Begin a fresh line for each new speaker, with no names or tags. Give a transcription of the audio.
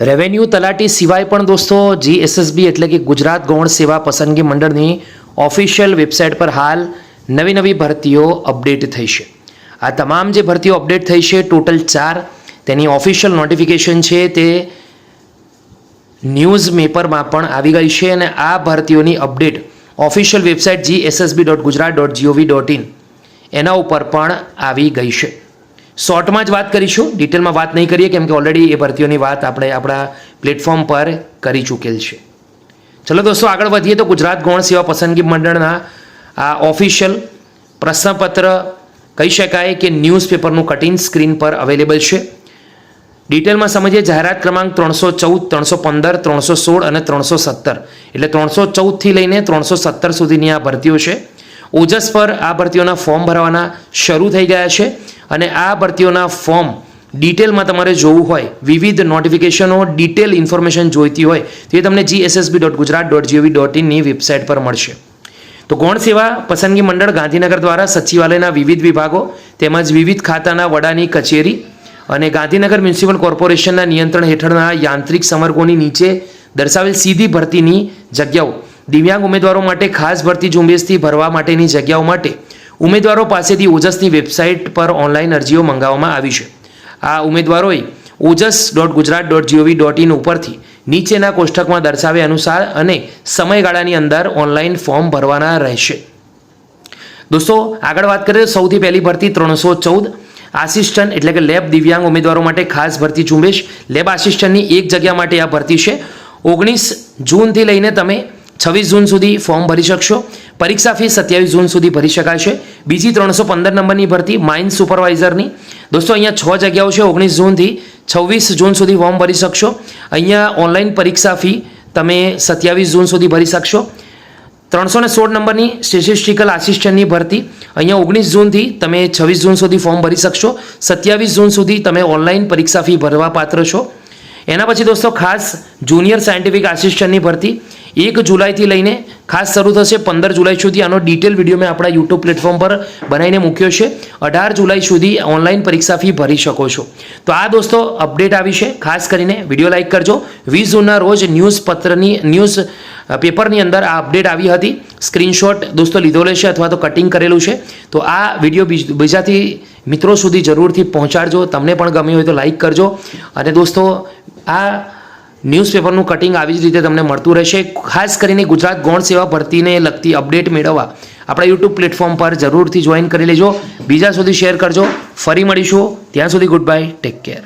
Revenue તલાટી સિવાય પણ દોસ્તો જીએસએસબી એટલે કે ગુજરાત ગૌણ સેવા પસંદગી મંડળની ઓફિશિયલ વેબસાઇટ પર હાલ નવી નવી ભરતીઓ અપડેટ થઈ છે. આ તમામ જે ભરતીઓ અપડેટ થઈ છે ટોટલ ચાર, તેની ઓફિશિયલ નોટિફિકેશન છે તે ન્યૂઝ પેપરમાં પણ આવી ગઈ છે અને આ ભરતીઓની update official website G SSB dot Gujarat dot GOV dot in એના ઉપર પણ આવી ગઈ છે. શોર્ટમાં જ વાત કરીશું. ડિટેલમાં વાત નહીં કરીએ કેમ કે ઓલરેડી એ ભરતીઓની વાત આપણે આપણા પ્લેટફોર્મ પર કરી ચૂકેલ છે. ચલો દોસ્તો, આગળ વધીએ તો ગુજરાત ગૌણ સેવા પસંદગી મંડળના આ ઓફિશિયલ પ્રશ્નપત્ર કહી શકાય કે ન્યૂઝપેપરનું કટિંગ સ્ક્રીન પર અવેલેબલ છે. ડિટેલમાં સમજીએ, જાહેરાત ક્રમાંક ત્રણસો ચૌદ, ત્રણસો પંદર, ત્રણસો સોળ અને ત્રણસો સત્તર. એટલે ત્રણસો ચૌદથી લઈને ત્રણસો સત્તર સુધીની આ ભરતીઓ છે. ઓજસ પર આ ભરતીઓના ફોર્મ ભરવાના શરૂ થઈ ગયા છે અને આ ભરતીઓના ફોર્મ ડિટેલમાં તમારે જોવું હોય, વિવિધ નોટિફિકેશનો ડિટેલ ઇન્ફોર્મેશન જોઈતી હોય, તો એ તમને GSSB dot Gujarat dot GOV dot ઇનની website પર મળશે. તો ગૌણ સેવા પસંદગી મંડળ ગાંધીનગર દ્વારા સચિવાલયના વિવિધ વિભાગો તેમજ વિવિધ ખાતાના વડાની કચેરી અને ગાંધીનગર મ્યુનિસિપલ કોર્પોરેશનના નિયંત્રણ હેઠળના યાંત્રિક સમર્ગોની નીચે દર્શાવેલ સીધી ભરતીની જગ્યાઓ દિવ્યાંગ ઉમેદવારો માટે ખાસ ભરતી ઝુંબેશથી ભરવા માટેની જગ્યાઓ માટે ઉમેદવારો પાસેથી ઓજસની વેબસાઇટ પર ઓનલાઈન અરજીઓ મંગાવવામાં આવી છે. આ ઉમેદવારોએ Ojas dot Gujarat dot GOV dot in ઉપરથી નીચેના કોષ્ટકમાં દર્શાવ્યા અનુસાર અને સમયગાળાની અંદર ઓનલાઈન ફોર્મ ભરવાના રહેશે. દોસ્તો, આગળ વાત કરીએ સૌથી પહેલી ભરતી ત્રણસો ચૌદ. આસિસ્ટન્ટ એટલે કે લેબ દિવ્યાંગ ઉમેદવારો માટે ખાસ ભરતી ઝુંબેશ. લેબ આસિસ્ટન્ટની એક જગ્યા માટે આ ભરતી છે. ઓગણીસ જૂનથી લઈને તમે છવ્વીસ જૂન સુધી ફોર્મ ભરી શકશો. પરીક્ષા ફી સત્યાવીસ જૂન સુધી ભરી શકાશે. બીજી ત્રણસો પંદર નંબરની ભરતી માઇન સુપરવાઇઝરની. દોસ્તો, અહીંયા છ જગ્યાઓ છે ઓગણીસ જૂનથી છવ્વીસ જૂન સુધી ફોર્મ ભરી શકશો. અહીંયા ઓનલાઈન પરીક્ષા ફી તમે સત્યાવીસ જૂન સુધી ભરી શકશો. ત્રણસો ને સોળ નંબરની સ્ટેટિસ્ટિકલ આસિસ્ટન્ટની ભરતી. અહીંયા ઓગણીસ જૂનથી તમે છવ્વીસ જૂન સુધી ફોર્મ ભરી શકશો. સત્યાવીસ જૂન સુધી તમે ઓનલાઈન પરીક્ષા ફી ભરવા પાત્ર છો. એના પછી દોસ્તો, ખાસ જુનિયર સાયન્ટિફિક આસિસ્ટન્ટની ભરતી. એક જુલાઈથી લઈને ખાસ શરૂ થશે પંદર જુલાઈ સુધી. આનો ડિટેલ વીડિયો મેં આપણા યુટ્યુબ પ્લેટફોર્મ પર બનાવીને મૂક્યો છે. અઢાર જુલાઈ સુધી ઓનલાઈન પરીક્ષા ફી ભરી શકો છો. તો આ દોસ્તો અપડેટ આવી છે. ખાસ કરીને વીડિયો લાઇક કરજો. વીસ જૂનના રોજ ન્યૂઝ પત્રની ન્યૂઝ પેપરની અંદર આ અપડેટ આવી હતી. સ્ક્રીનશોટ દોસ્તો લીધો લેશે અથવા તો કટિંગ કરેલું છે. તો આ વીડિયો બીજાથી મિત્રો સુધી જરૂરથી પહોંચાડજો. તમને પણ ગમ્યું હોય તો લાઈક કરજો. અને દોસ્તો આ ન્યૂઝપેપરનું કટિંગ આવી જ રીતે તમને મળતું રહેશે. ખાસ કરીને ગુજરાત ગૌણ સેવા ભરતીને લગતી અપડેટ મેળવવા આપણા યુટ્યુબ પ્લેટફોર્મ પર જરૂરથી જોઈન કરી લેજો. બીજા સુધી શેર કરજો. ફરી મળીશું. ત્યાં સુધી ગુડ બાય ટેક કેર